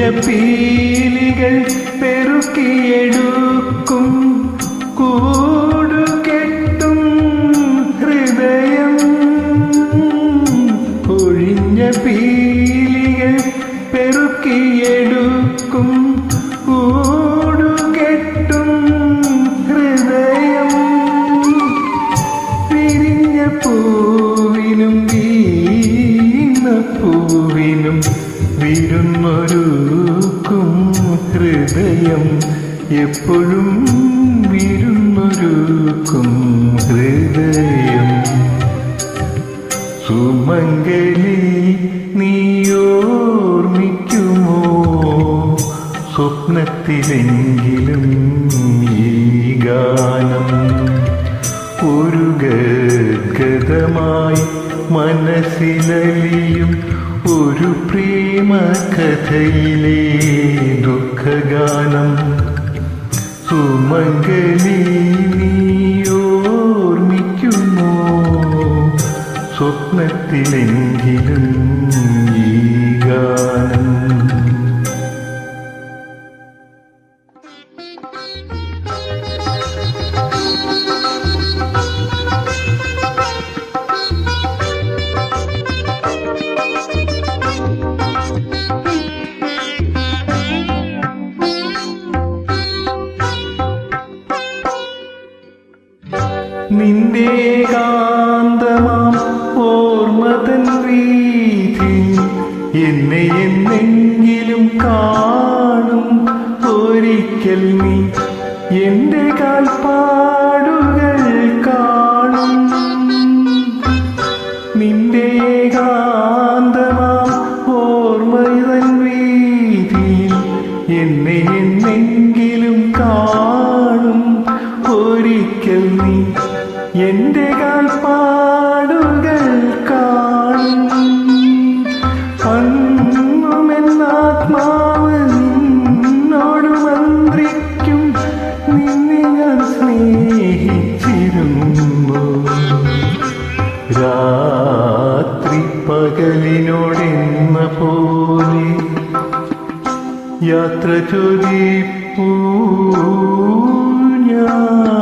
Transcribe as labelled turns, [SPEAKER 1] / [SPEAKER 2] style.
[SPEAKER 1] പീലികൾ പെറുക്കിയെടുക്കും. കൂടുകെട്ടും ഹൃദയം. ഒഴിഞ്ഞ പീലികൾ പെറുക്കിയെടുക്കും. കൂടുകെട്ടും ഹൃദയം. വിരിഞ്ഞ പൂവിനും വീണ പൂവിനും വിരുന്നൊരുക്കും ഹൃദയം എപ്പോഴും വിരുന്നൊരുക്കും ഹൃദയം. സുമംഗലി നീയോർമ്മിക്കുമോ? സ്വപ്നത്തിലെങ്കിലും ഈ ഗാനം ഒരു ഗദ്ഗതമായി മനസ്സിലലിയും ഒരു പ്രേമ കഥയിലെ ദുഃഖഗാനം. സുമംഗലി നീയോർമ്മിക്കുമോ സ്വപ്നത്തിലെങ്കിലും നിന്റെ കാന്തമാം ഓർമ്മതൻ വീതി എന്നെ എന്നെങ്കിലും കാണും ഒരിക്കൽ നീ. എന്റെ കാൽപ്പാടുകൾ കാണും. നിന്റെ കാന്തമാം ഓർമ്മതൻ വീതിയിൽ എന്നെ എന്നെങ്കിലും കാണും ഒരിക്കൽ നീ. എന്റെ കാൽപ്പാടുകൾ കാണും. അന്നുമെന്നാത്മാവ് നിന്നോട് മന്ത്രിക്കും നിന്നെ ഞാൻ സ്നേഹിച്ചിരുന്നു. രാത്രി പകലിനോടെന്ന പോലെ യാത്ര ചൊരിപ്പൂ ഞാൻ.